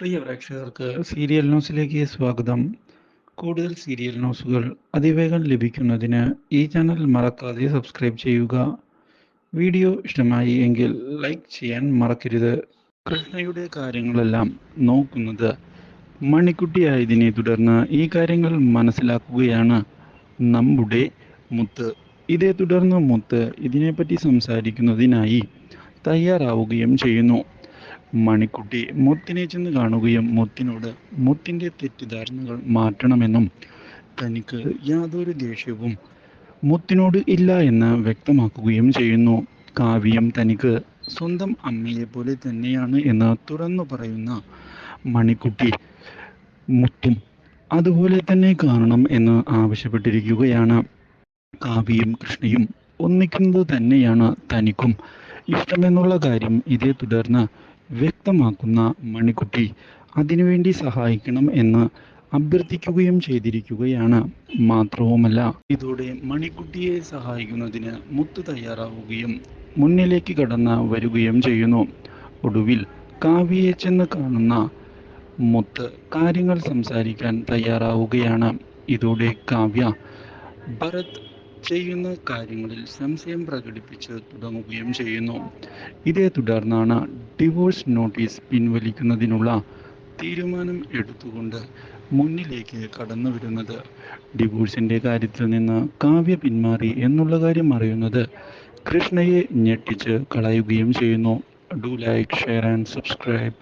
പ്രിയ പ്രേക്ഷകർക്ക് സീരിയൽ ന്യൂസിലേക്ക് സ്വാഗതം. കൂടുതൽ സീരിയൽ ന്യൂസുകൾ അതിവേഗം ലഭിക്കുന്നതിന് ഈ ചാനൽ മറക്കാതെ സബ്സ്ക്രൈബ് ചെയ്യുക. വീഡിയോ ഇഷ്ടമായി എങ്കിൽ ലൈക്ക് ചെയ്യാൻ മറക്കരുത്. കൃഷ്ണയുടെ കാര്യങ്ങളെല്ലാം നോക്കുന്നത് മണിക്കുട്ടിയായതിനെ തുടർന്ന് ഈ കാര്യങ്ങൾ മനസ്സിലാക്കുകയാണ് നമ്മുടെ മുത്ത്. ഇതേ തുടർന്ന് മുത്ത് ഇതിനെപ്പറ്റി സംസാരിക്കുന്നതിനായി തയ്യാറാവുകയും ചെയ്യുന്നു. മണിക്കുട്ടി മുത്തിനെ ചെന്ന് കാണുകയും മുത്തിനോട് മുത്തിന്റെ തെറ്റിദ്ധാരണകൾ മാറ്റണമെന്നും തനിക്ക് യാതൊരു ദേഷ്യവും മുത്തിനോട് ഇല്ല എന്ന് വ്യക്തമാക്കുകയും ചെയ്യുന്നു. കാവ്യം തനിക്ക് സ്വന്തം അമ്മയെ പോലെ തന്നെയാണ് എന്ന് തുറന്നു പറയുന്ന മണിക്കുട്ടി മുത്തും അതുപോലെ തന്നെ കാണണം എന്ന് ആവശ്യപ്പെട്ടിരിക്കുകയാണ്. കാവ്യയും കൃഷ്ണയും ഒന്നിക്കുന്നത് തന്നെയാണ് തനിക്കും ഇഷ്ടമെന്നുള്ള കാര്യം ഇതേ തുടർന്ന് വ്യക്തമാക്കുന്ന മണിക്കുട്ടി അതിനുവേണ്ടി സഹായിക്കണം എന്ന് അഭ്യർത്ഥിക്കുകയും ചെയ്തിരിക്കുകയാണ്. മാത്രവുമല്ല ഇതോടെ മണിക്കുട്ടിയെ സഹായിക്കുന്നതിന് മുത്ത് തയ്യാറാവുകയും മുന്നിലേക്ക് കടന്ന് വരികയും ചെയ്യുന്നു. ഒടുവിൽ കാവ്യയെ ചെന്ന് കാണുന്ന മുത്ത് കാര്യങ്ങൾ സംസാരിക്കാൻ തയ്യാറാവുകയാണ്. ഇതോടെ കാവ്യ ഭരത് ചെയ്യുന്ന കാര്യങ്ങളിൽ സംശയം പ്രകടിപ്പിച്ച് തുടങ്ങുകയും ചെയ്യുന്നു. ഇതേ തുടർന്നാണ് ഡിവോഴ്സ് നോട്ടീസ് പിൻവലിക്കുന്നതിനുള്ള തീരുമാനം എടുത്തുകൊണ്ട് മുന്നിലേക്ക് കടന്നു വരുന്നത് ഡിവോഴ്സിന്റെ കാര്യത്തിൽ നിന്ന് കാവ്യ പിന്മാറി എന്നുള്ള കാര്യം അറിയുന്നത് കൃഷ്ണയെ ഞെട്ടിച്ച് കളയുകയും ചെയ്യുന്നു. Do like share and subscribe